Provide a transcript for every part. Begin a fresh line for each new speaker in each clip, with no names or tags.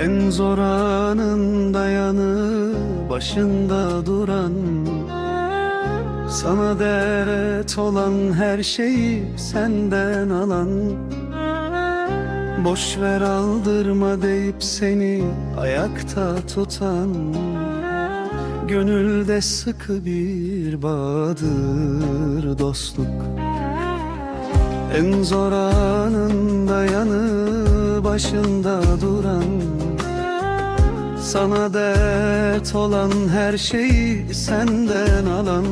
En zor anında yanı başında duran Sana dert olan her şeyi senden alan. Boş ver aldırma deyip seni ayakta tutan Gönülde sıkı bir bağdır dostluk. En zor anında yanı başında duran Sana dert olan her şeyi senden alan.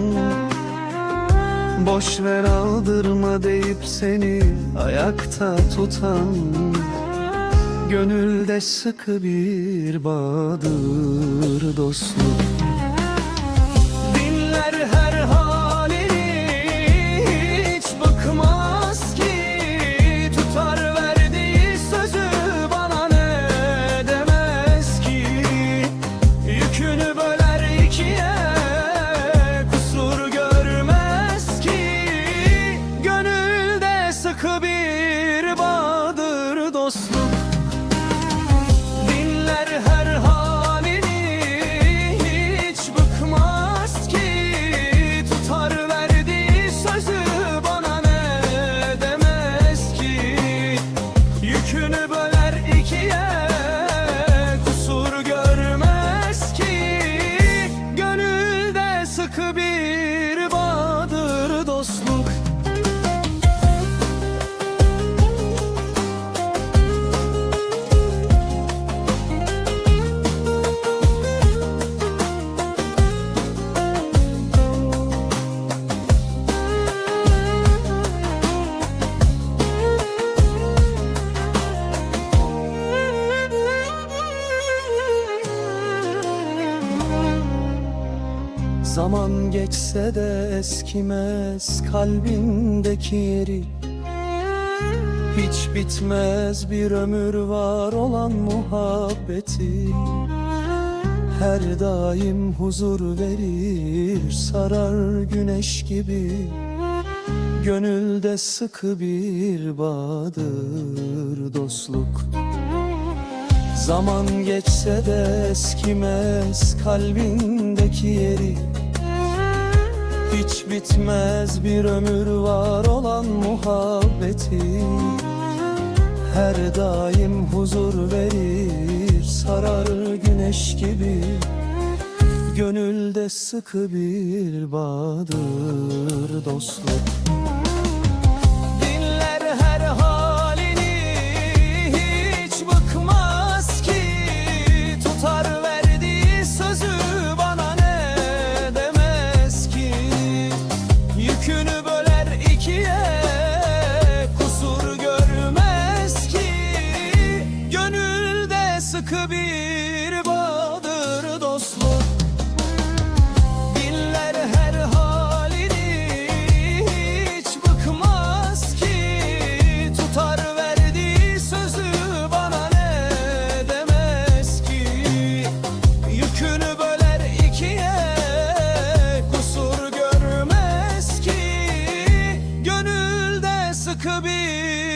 Boş ver aldırma deyip seni ayakta tutan. Gönülde sıkı bir bağdır dostluk dostluk. Dinler her halini hiç bıkmaz ki. Tutar verdiği sözü bana ne demez ki? Yükünü böler ikiye Zaman geçse de eskimez kalbindeki yeri. Hiç bitmez bir ömür var olan muhabbeti. Her daim huzur verir sarar güneş gibi. Gönülde sıkı bir bağdır dostluk. Zaman geçse de eskimez kalbindeki yeri Hiç bitmez bir ömür var olan muhabbeti. Her daim huzur verir sarar güneş gibi. Gönülde sıkı bir bağdır dostluk to be